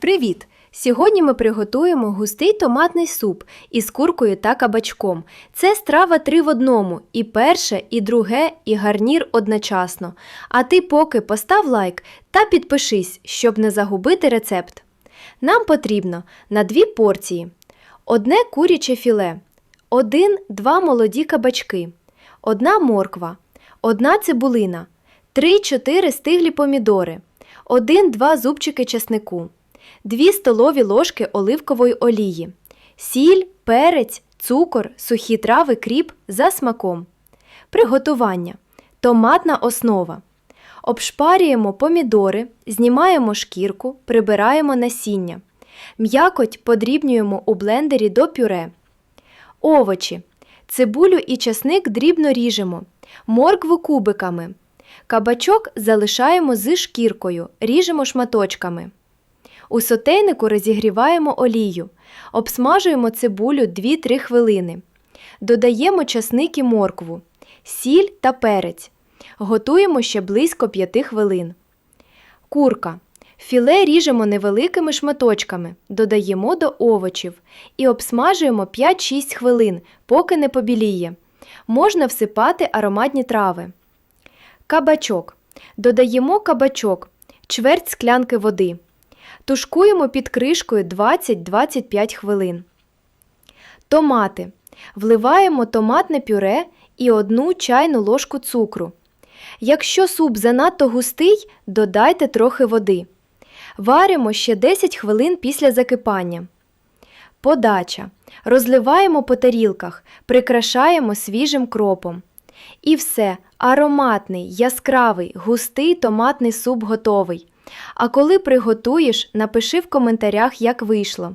Привіт! Сьогодні ми приготуємо густий томатний суп із куркою та кабачком. Це страва три в одному, і перше, і друге, і гарнір одночасно. А ти поки постав лайк та підпишись, щоб не загубити рецепт. Нам потрібно на дві порції: одне куряче філе, один-два молоді кабачки, одна морква, одна цибулина, 3-4 стиглі помідори, 1-2 зубчики чеснику. 2 столові ложки оливкової олії, сіль, перець, цукор, сухі трави, кріп за смаком. Приготування. Томатна основа. Обшпарюємо помідори, знімаємо шкірку, прибираємо насіння. М'якоть подрібнюємо у блендері до пюре. Овочі. Цибулю і часник дрібно ріжемо. Моркву кубиками. Кабачок залишаємо з шкіркою, ріжемо шматочками. У сотейнику розігріваємо олію, обсмажуємо цибулю 2-3 хвилини. Додаємо часник і моркву, сіль та перець. Готуємо ще близько 5 хвилин. Курка. Філе ріжемо невеликими шматочками, додаємо до овочів і обсмажуємо 5-6 хвилин, поки не побіліє. Можна всипати ароматні трави. Кабачок. Додаємо кабачок, чверть склянки води. Тушкуємо під кришкою 20-25 хвилин. Томати. Вливаємо томатне пюре і одну чайну ложку цукру. Якщо суп занадто густий, додайте трохи води. Варимо ще 10 хвилин після закипання. Подача. Розливаємо по тарілках, прикрашаємо свіжим кропом. І все, ароматний, яскравий, густий томатний суп готовий. А коли приготуєш, напиши в коментарях, як вийшло.